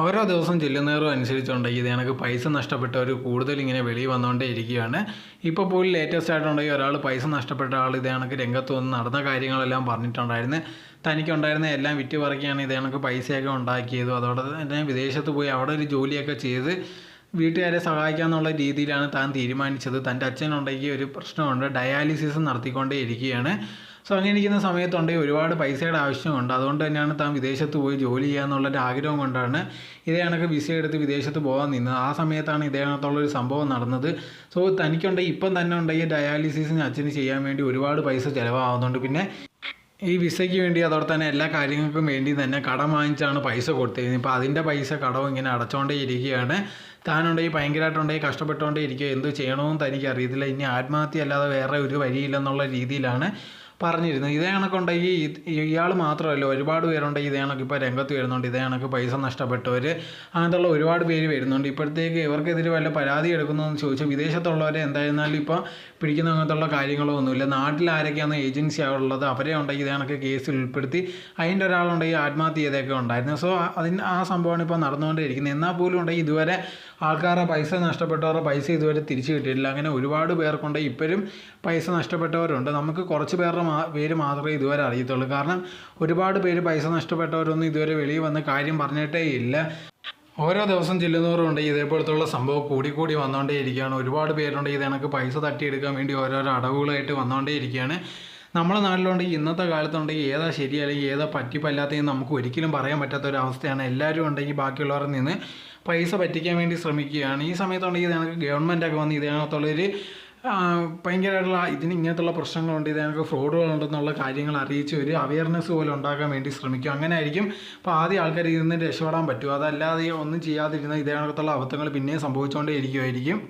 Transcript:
ഓരോ ദിവസം ചെല്ലുന്നവരും അനുസരിച്ചുണ്ടെങ്കിൽ എനിക്ക് പൈസ നഷ്ടപ്പെട്ടവർ കൂടുതൽ ഇങ്ങനെ വെളിയിൽ വന്നുകൊണ്ടേ ഇരിക്കുകയാണ്. ഇപ്പോൾ പോലും ലേറ്റസ്റ്റ് ആയിട്ടുണ്ടെങ്കിൽ ഒരാൾ പൈസ നഷ്ടപ്പെട്ട ആൾ ഇത് കണക്ക് രംഗത്ത് വന്ന് നടന്ന കാര്യങ്ങളെല്ലാം പറഞ്ഞിട്ടുണ്ടായിരുന്നു. തനിക്കുണ്ടായിരുന്ന എല്ലാം വിറ്റ് പറിക്കുകയാണ് ഇത് കണക്ക് പൈസയൊക്കെ ഉണ്ടാക്കിയതും. അതോടെ തന്നെ വിദേശത്ത് പോയി അവിടെ ഒരു ജോലിയൊക്കെ ചെയ്ത് വീട്ടുകാരെ സഹായിക്കാന്നുള്ള രീതിയിലാണ് താൻ തീരുമാനിച്ചത്. തന്റെ അച്ഛനുണ്ടെങ്കിൽ ഒരു പ്രശ്നമുണ്ട്. ഡയാലിസിസ് നടത്തിക്കൊണ്ടേ ഇരിക്കുകയാണ് സോ അങ്ങനെ ഇരിക്കുന്ന സമയത്തുണ്ടെങ്കിൽ ഒരുപാട് പൈസയുടെ ആവശ്യമുണ്ട്. അതുകൊണ്ട് തന്നെയാണ് താൻ വിദേശത്ത് പോയി ജോലി ചെയ്യാന്നുള്ളൊരു ആഗ്രഹം കൊണ്ടാണ് ഇതേ കണക്ക് വിസ എടുത്ത് വിദേശത്ത് പോകാൻ നിന്നത്. ആ സമയത്താണ് ഇതേ കണക്കുള്ളൊരു സംഭവം നടന്നത്. സോ തനിക്കുണ്ടെങ്കിൽ ഇപ്പം തന്നെ ഉണ്ടെങ്കിൽ ഡയാലിസിസിന് അച്ഛന് ചെയ്യാൻ വേണ്ടി ഒരുപാട് പൈസ ചിലവാകുന്നുണ്ട്. പിന്നെ ഈ വിസയ്ക്ക് വേണ്ടി അതോടെ തന്നെ എല്ലാ കാര്യങ്ങൾക്കും വേണ്ടി തന്നെ കടം വാങ്ങിച്ചാണ് പൈസ കൊടുത്തിരുന്നത്. ഇപ്പോൾ അതിന്റെ പൈസ കടവും ഇങ്ങനെ അടച്ചുകൊണ്ടേ ഇരിക്കുകയാണ്. താനുണ്ടെങ്കിൽ ഭയങ്കരമായിട്ടുണ്ടെങ്കിൽ കഷ്ടപ്പെട്ടുകൊണ്ടേ ഇരിക്കുക എന്ത് ചെയ്യണമെന്ന് തനിക്ക് അറിയത്തില്ല ഇനി ആത്മഹത്യ അല്ലാതെ വേറെ ഒരു വഴിയില്ലെന്നുള്ള രീതിയിലാണ് പറഞ്ഞിരുന്നത് ഇതേ കണക്കുണ്ടെങ്കിൽ ഇയാൾ മാത്രമല്ല ഒരുപാട് പേരുണ്ടെങ്കിൽ ഇതേ കണക്ക് ഇപ്പോൾ രംഗത്ത് വരുന്നുണ്ട്. ഇതേ കണക്ക് പൈസ നഷ്ടപ്പെട്ടവർ അങ്ങനത്തുള്ള ഒരുപാട് പേര് വരുന്നുണ്ട്. ഇപ്പോഴത്തേക്ക് ഇവർക്കെതിരെ വല്ല പരാതി എടുക്കുന്നതെന്ന് ചോദിച്ചാൽ വിദേശത്തുള്ളവരെ എന്തായിരുന്നാലും ഇപ്പോൾ പിടിക്കുന്ന അങ്ങനത്തുള്ള കാര്യങ്ങളോ ഒന്നുമില്ല. നാട്ടിൽ ആരൊക്കെയാണ് ഏജൻസി ഉള്ളത്? അവരെ ഉണ്ടെങ്കിൽ ഇതേ കണക്ക് കേസിൽ ഉൾപ്പെടുത്തി. അതിന്റെ ഒരാളുണ്ടെങ്കിൽ ആത്മഹത്യ ചെയ്തൊക്കെ ഉണ്ടായിരുന്നു. സോ അതിന് ആ സംഭവമാണ് ഇപ്പോൾ നടന്നുകൊണ്ടിരിക്കുന്നത് എന്നാൽ പോലും ഉണ്ടെങ്കിൽ ഇതുവരെ ആൾക്കാരുടെ പൈസ നഷ്ടപ്പെട്ടവരുടെ പൈസ ഇതുവരെ തിരിച്ചു കിട്ടിയിട്ടില്ല. അങ്ങനെ ഒരുപാട് പേർക്കുണ്ട്. ഇപ്പോഴും പൈസ നഷ്ടപ്പെട്ടവരുണ്ട്. നമുക്ക് കുറച്ച് പേരുടെ പേര് മാത്രമേ ഇതുവരെ അറിയത്തുള്ളൂ. കാരണം ഒരുപാട് പേര് പൈസ നഷ്ടപ്പെട്ടവരൊന്നും ഇതുവരെ വെളിയിൽ വന്ന് കാര്യം പറഞ്ഞിട്ടേ ഇല്ല. ഓരോ ദിവസം ചെല്ലുന്നവരുണ്ട്. ഇതേപോലത്തുള്ള സംഭവം കൂടിക്കൂടി വന്നുകൊണ്ടേ ഇരിക്കുകയാണ്. ഒരുപാട് പേരുണ്ട്. ഇത് എനിക്ക് പൈസ തട്ടിയെടുക്കാൻ വേണ്ടി ഓരോരോ അടവുകളായിട്ട് വന്നുകൊണ്ടേ ഇരിക്കുകയാണ്. നമ്മുടെ നാട്ടിലുണ്ടെങ്കിൽ ഇന്നത്തെ കാലത്തുണ്ടെങ്കിൽ ഏതാ ശരി അല്ലെങ്കിൽ ഏതാ പറ്റിപ്പല്ലാത്തതെന്ന് നമുക്ക് ഒരിക്കലും പറയാൻ പറ്റാത്ത ഒരു അവസ്ഥയാണ് എല്ലാവരും ഉണ്ടെങ്കിൽ ബാക്കിയുള്ളവരിൽ നിന്ന് പൈസ പറ്റിക്കാൻ വേണ്ടി ശ്രമിക്കുകയാണ്. ഈ സമയത്തുണ്ടെങ്കിൽ ഞങ്ങൾക്ക് ഗവൺമെന്റൊക്കെ വന്ന് ഇതിനകത്തുള്ളൊരു ഭയങ്കരമായിട്ടുള്ള ഇതിന് ഇങ്ങനത്തുള്ള പ്രശ്നങ്ങളുണ്ട് ഇതിനൊക്കെ ഫ്രോഡുകളുണ്ടെന്നുള്ള കാര്യങ്ങൾ അറിയിച്ച് ഒരു അവയർനെസ് പോലെ ഉണ്ടാക്കാൻ വേണ്ടി ശ്രമിക്കും. അങ്ങനെ ആയിരിക്കും അപ്പോൾ ആദ്യം ആൾക്കാർ ഇതിൽ നിന്ന് രക്ഷപ്പെടാൻ പറ്റും അതല്ലാതെ ഒന്നും ചെയ്യാതിരുന്ന ഇതേ കണക്കത്തുള്ള അബദ്ധങ്ങൾ പിന്നെയും സംഭവിച്ചുകൊണ്ടേ ഇരിക്കുമായിരിക്കും